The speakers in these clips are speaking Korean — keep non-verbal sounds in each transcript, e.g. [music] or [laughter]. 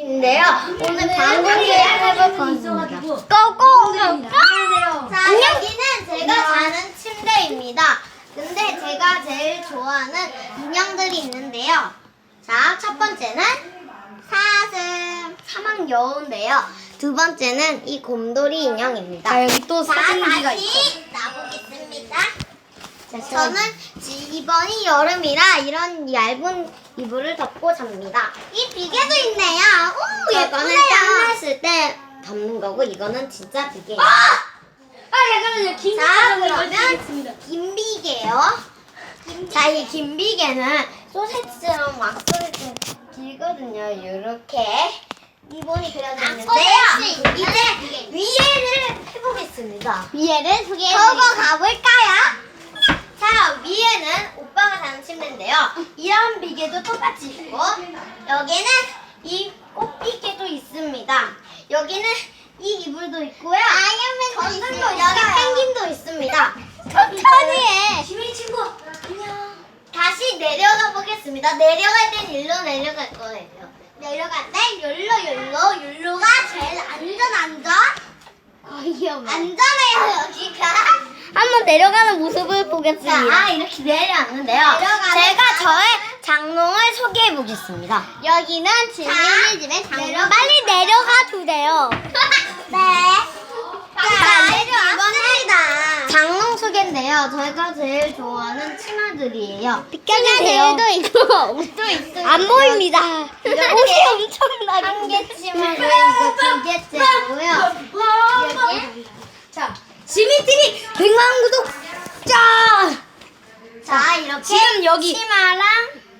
인데요. 오늘 방송을 해볼 겁니다. 고고! 자, 여기는 제가 자는 침대입니다. 근데 제가 제일 좋아하는 인형들이 있는데요. 자, 첫 번째는 사슴, 사막 여우인데요. 두 번째는 이 곰돌이 인형입니다. 자, 여기 또 자, 사진기가 다시 나보겠습니다. 저는 지- 이번이 여름이라 이런 얇은 이불을 덮고 잡니다. 이 비계도 있네요. 오, 이거는 예쁘네요. 땀났을 때 덮는 거고 이거는 진짜 비계예요. 아, 잠깐만요. 자, 그러면 긴 비계요. 자, 이 긴 비계는 소세지처럼 왁스가 좀 길거든요. 이렇게 리본이 그려져 있는데요. 이제 위에를 해보겠습니다. 위에를 소개해 저거 가볼까요? 자, 위에는 자는 침대인데요. 이런 비계도 똑같이 있고, 여기는 이 꽃비계도 있습니다. 여기는 이 이불도 있고요. 아이언맨도 있어요. 여기 펭귄도 있습니다. 천천히 해. 지민이 친구, 안녕. 다시 내려가 보겠습니다. 내려갈 땐 일로 내려갈 거예요. 내려갈 땐 율로 율로 율로가 제일 안전 안전. 안전해요 여기가. 한번 내려가는 모습을 자, 보겠습니다. 아, 이렇게 내려왔는데요. 제가 저의 장롱을 소개해 보겠습니다. 여기는 지민이 집의 장롱. 빨리 내려가 주세요. [laughs] 네. 자, 이번에 장롱 소개인데요. 저희가 제일 좋아하는 치마들이에요. 비켜주세요. 있고 옷도 있습니다. 안 보입니다. [laughs] 옷이 엄청나게. 한 개 치마는 이거 두 개째고요. 여기. 자, 지민TV 100만 구독자. 자, 이렇게 지금 여기 치마랑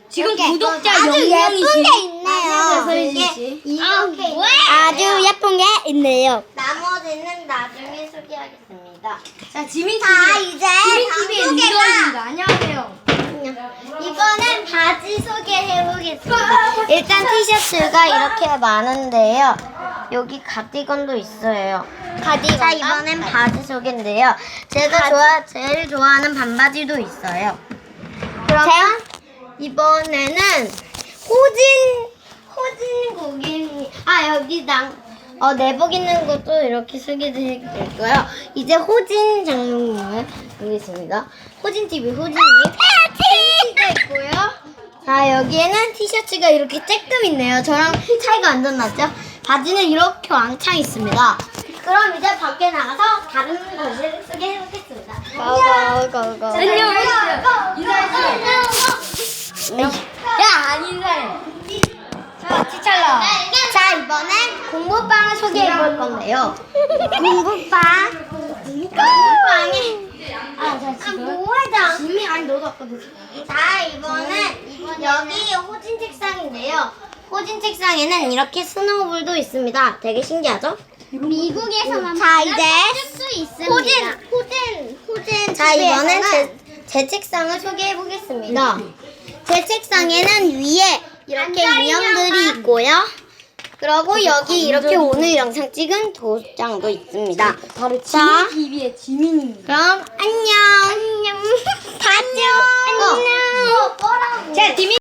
지금 이렇게 구독자 아주. 예쁜 게 있네요. 이게 씨. 이렇게 있네요. 아주 예쁜 게 있네요. 나머지는 나중에 소개하겠습니다. 자, 지민 자, 이제 지민TV의 방 소개가 리더입니다. 안녕하세요. 이번엔 바지 소개해 보겠습니다. 일단 티셔츠가 이렇게 많은데요. 여기 가디건도 있어요. 가디건. 자, 이번엔 바지 소개인데요. 제가 좋아 제일 좋아하는 반바지도 있어요. 그러면 이번에는 호진 호진 고객님 아 여기 낭 어, 내복 있는 것도 이렇게 소개드릴게요. 이제 호진 장롱님을 보겠습니다. 호진 TV 호진님. 자 여기에는 티셔츠가 이렇게 쬐끔 있네요. 저랑 차이가 완전 나죠? 바지는 이렇게 왕창 있습니다. 그럼 이제 밖에 나가서 다른 것을 소개해보겠습니다. 고고고고. 안녕. 야, 안 인사해. 자, 지찰라. 자 이번엔 공부방을 소개해 볼 건데요. [laughs] 공부방. 공부방에 아, 자, 아 뭐하자. 지민 아니 너도 아까 너. 자 이번엔 여기 호진 책상인데요. 호진 책상에는 이렇게 스노우볼도 있습니다. 되게 신기하죠? 미국에서만 자 이제 수 있습니다. 호진 호진 호진 자 이번엔 제, 제 책상을 소개해 보겠습니다. 제 책상에는 위에 이렇게 인형들이 있고요. 그리고 여기 이렇게 오늘 영상 찍은 도장도 있습니다. 바로 자. 지민 TV의 지민입니다. 그럼 안녕. 안녕. 다죠. [laughs] 안녕. 자, 지민